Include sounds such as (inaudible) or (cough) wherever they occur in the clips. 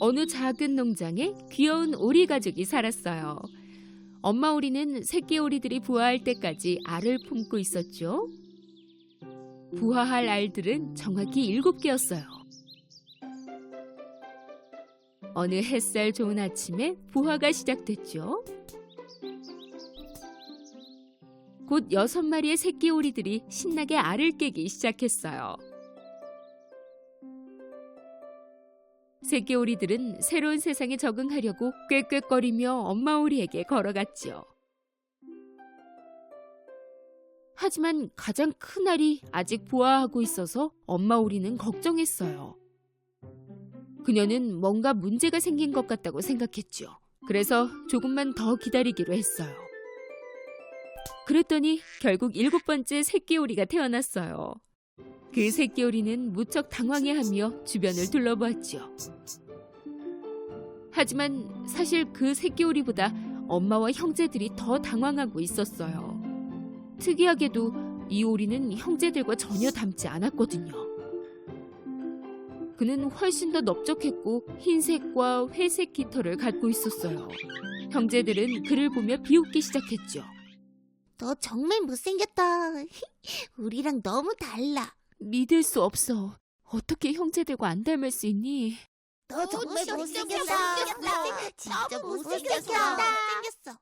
어느 작은 농장에 귀여운 오리 가족이 살았어요. 엄마 오리는 새끼 오리들이 부화할 때까지 알을 품고 있었죠. 부화할 알들은 정확히 일곱 개였어요. 어느 햇살 좋은 아침에 부화가 시작됐죠. 곧 여섯 마리의 새끼 오리들이 신나게 알을 깨기 시작했어요. 새끼 오리들은 새로운 세상에 적응하려고 꾀꾀거리며 엄마 오리에게 걸어갔지요. 하지만 가장 큰 알이 아직 부화하고 있어서 엄마 오리는 걱정했어요. 그녀는 뭔가 문제가 생긴 것 같다고 생각했죠. 그래서 조금만 더 기다리기로 했어요. 그랬더니 결국 일곱 번째 새끼 오리가 태어났어요. 그 새끼 오리는 무척 당황해하며 주변을 둘러보았지요. 하지만 사실 그 새끼 오리보다 엄마와 형제들이 더 당황하고 있었어요. 특이하게도 이 오리는 형제들과 전혀 닮지 않았거든요. 그는 훨씬 더 넓적했고 흰색과 회색 깃털을 갖고 있었어요. 형제들은 그를 보며 비웃기 시작했죠. 너 정말 못생겼다. (laughs) 우리랑 너무 달라. 믿을 수 없어. 어떻게 형제들과 안 닮을 수 있니? 너 정말 진짜 못생겼다. 못생겼다. 진짜. 못생겼어.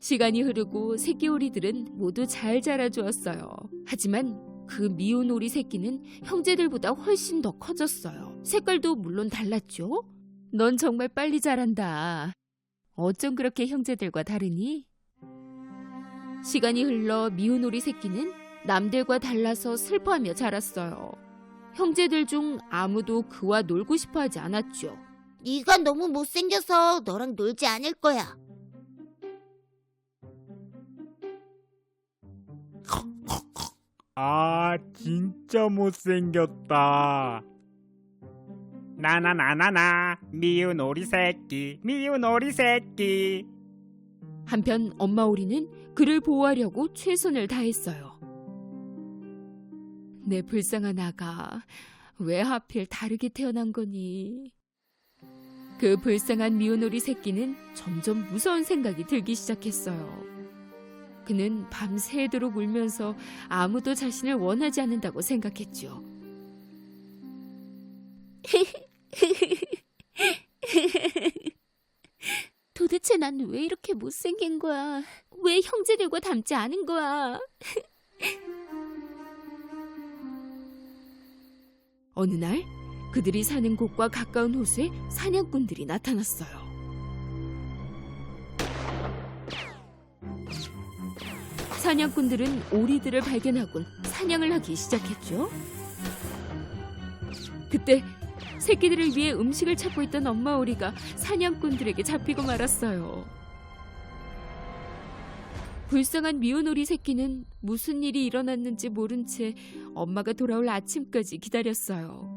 시간이 흐르고 새끼 오리들은 모두 잘 자라주었어요. 하지만 그 미운 오리 새끼는 형제들보다 훨씬 더 커졌어요. 색깔도 물론 달랐죠. 넌 정말 빨리 자란다. 어쩜 그렇게 형제들과 다르니? 시간이 흘러 미운 오리 새끼는 남들과 달라서 슬퍼하며 자랐어요. 형제들 중 아무도 그와 놀고 싶어 하지 않았죠. 네가 너무 못생겨서 너랑 놀지 않을 거야. 아, 진짜 못생겼다. 나나나나나, 미운 오리 새끼, 미운 오리 새끼. 한편 엄마 오리는 그를 보호하려고 최선을 다했어요. 내 불쌍한 아가, 왜 하필 다르게 태어난 거니? 그 불쌍한 미운 오리 새끼는 점점 무서운 생각이 들기 시작했어요. 그는 밤새도록 울면서 아무도 자신을 원하지 않는다고 생각했죠. (laughs) 도대체 난 왜 이렇게 못생긴 거야? 왜 형제들과 닮지 않은 거야? (laughs) 어느 날 그들이 사는 곳과 가까운 호수에 사냥꾼들이 나타났어요. 사냥꾼들은 오리들을 발견하곤 사냥을 하기 시작했죠. 그때 새끼들을 위해 음식을 찾고 있던 엄마 오리가 사냥꾼들에게 잡히고 말았어요. 불쌍한 미운 오리 새끼는 무슨 일이 일어났는지 모른 채 엄마가 돌아올 아침까지 기다렸어요.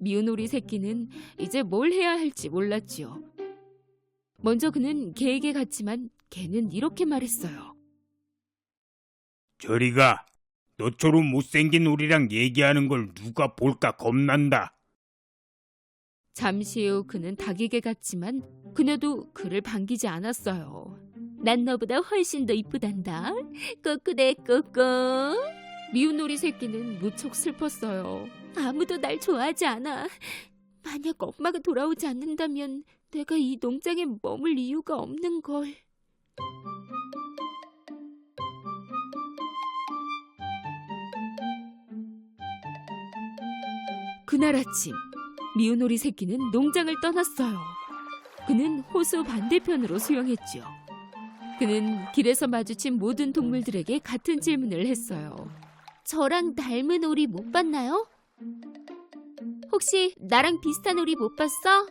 미운 오리 새끼는 이제 뭘 해야 할지 몰랐지요. 먼저 그는 개에게 갔지만 개는 이렇게 말했어요. 저리 가. 너처럼 못생긴 우리랑 얘기하는 걸 누가 볼까 겁난다. 잠시 후 그는 닭에게 갔지만 그녀도 그를 반기지 않았어요. 난 너보다 훨씬 더 이쁘단다. 꾸꾸대 꾸꾸. 미운 오리 새끼는 무척 슬펐어요. 아무도 날 좋아하지 않아. 만약 엄마가 돌아오지 않는다면 내가 이 농장에 머물 이유가 없는 걸. 그날 아침 미운 오리 새끼는 농장을 떠났어요. 그는 호수 반대편으로 수영했지요. 그는 길에서 마주친 모든 동물들에게 같은 질문을 했어요. 저랑 닮은 오리 못 봤나요? 혹시 나랑 비슷한 오리 못 봤어?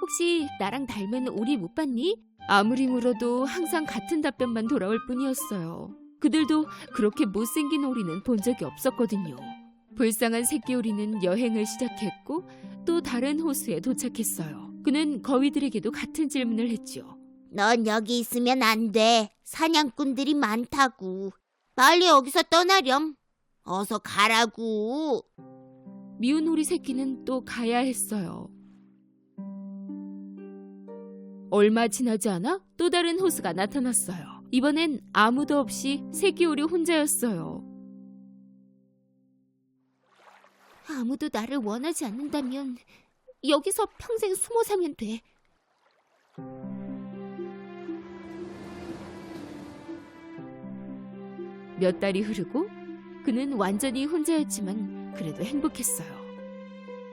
혹시 나랑 닮은 오리 못 봤니? 아무리 물어도 항상 같은 답변만 돌아올 뿐이었어요. 그들도 그렇게 못생긴 오리는 본 적이 없었거든요. 불쌍한 새끼 오리는 여행을 시작했고 또 다른 호수에 도착했어요. 그는 거위들에게도 같은 질문을 했지요. 넌 여기 있으면 안 돼. 사냥꾼들이 많다고. 빨리 여기서 떠나렴. 어서 가라고. 미운 오리 새끼는 또 가야 했어요. 얼마 지나지 않아 또 다른 호수가 나타났어요. 이번엔 아무도 없이 새끼 오리 혼자였어요. 아무도 나를 원하지 않는다면 여기서 평생 숨어 살면 돼. 몇 달이 흐르고 그는 완전히 혼자였지만 그래도 행복했어요.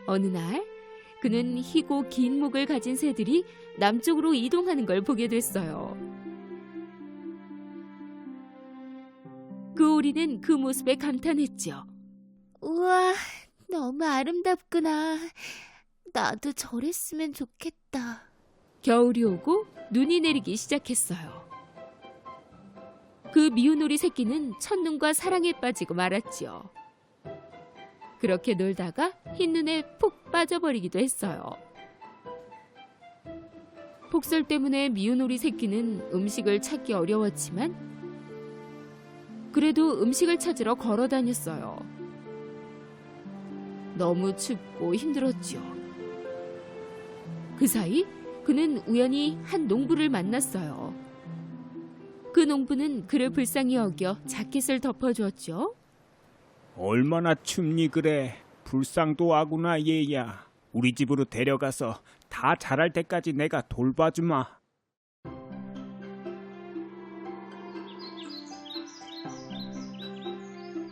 어느 날 그는 희고 긴 목을 가진 새들이 남쪽으로 이동하는 걸 보게 됐어요. 그 오리는 그 모습에 감탄했죠. 우와, 너무 아름답구나. 나도 저랬으면 좋겠다. 겨울이 오고 눈이 내리기 시작했어요. 그 미운 오리 새끼는 첫눈과 사랑에 빠지고 말았지요. 그렇게 놀다가 흰눈에 푹 빠져버리기도 했어요. 폭설 때문에 미운 오리 새끼는 음식을 찾기 어려웠지만 그래도 음식을 찾으러 걸어 다녔어요. 너무 춥고 힘들었지요. 그 사이 그는 우연히 한 농부를 만났어요. 그 농부는 그를 불쌍히 여겨 자켓을 덮어주었죠. 얼마나 춥니 그래. 불쌍도 하구나 얘야. 우리 집으로 데려가서 다 자랄 때까지 내가 돌봐주마.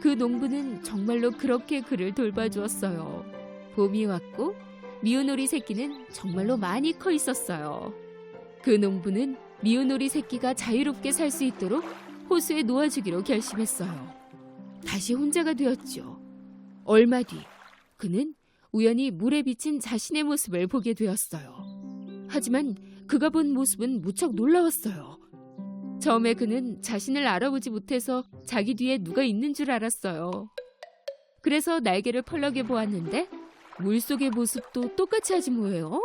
그 농부는 정말로 그렇게 그를 돌봐주었어요. 봄이 왔고 미운 오리 새끼는 정말로 많이 커 있었어요. 그 농부는 미운 오리 새끼가 자유롭게 살 수 있도록 호수에 놓아주기로 결심했어요. 다시 혼자가 되었죠. 얼마 뒤 그는 우연히 물에 비친 자신의 모습을 보게 되었어요. 하지만 그가 본 모습은 무척 놀라웠어요. 처음에 그는 자신을 알아보지 못해서 자기 뒤에 누가 있는 줄 알았어요. 그래서 날개를 펄럭여 보았는데 물속의 모습도 똑같이 하지 뭐예요?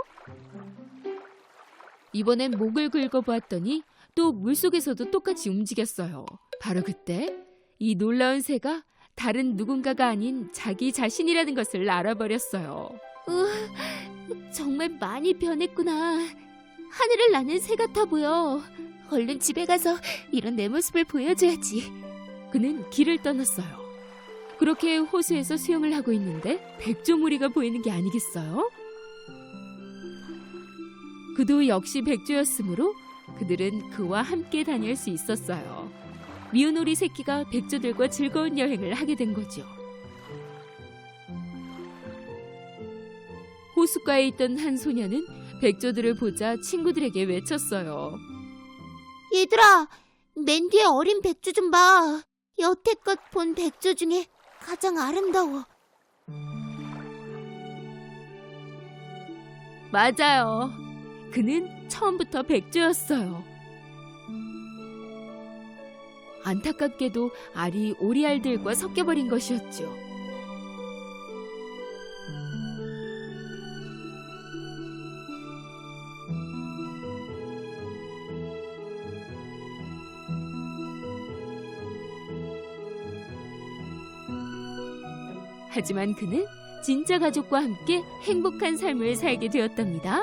이번엔 목을 긁어보았더니 또 물속에서도 똑같이 움직였어요. 바로 그때 이 놀라운 새가 다른 누군가가 아닌 자기 자신이라는 것을 알아버렸어요. 정말 많이 변했구나. 하늘을 나는 새 같아 보여. 얼른 집에 가서 이런 내 모습을 보여줘야지. 그는 길을 떠났어요. 그렇게 호수에서 수영을 하고 있는데 백조무리가 보이는 게 아니겠어요? 그도 역시 백조였으므로 그들은 그와 함께 다닐 수 있었어요. 미운 오리 새끼가 백조들과 즐거운 여행을 하게 된 거죠. 호숫가에 있던 한 소녀는 백조들을 보자 친구들에게 외쳤어요. 얘들아, 맨 뒤에 어린 백조 좀 봐. 여태껏 본 백조 중에 가장 아름다워. 맞아요. 그는 처음부터 백조였어요. 안타깝게도 알이 오리알들과 섞여버린 것이었죠. 하지만 그는 진짜 가족과 함께 행복한 삶을 살게 되었답니다.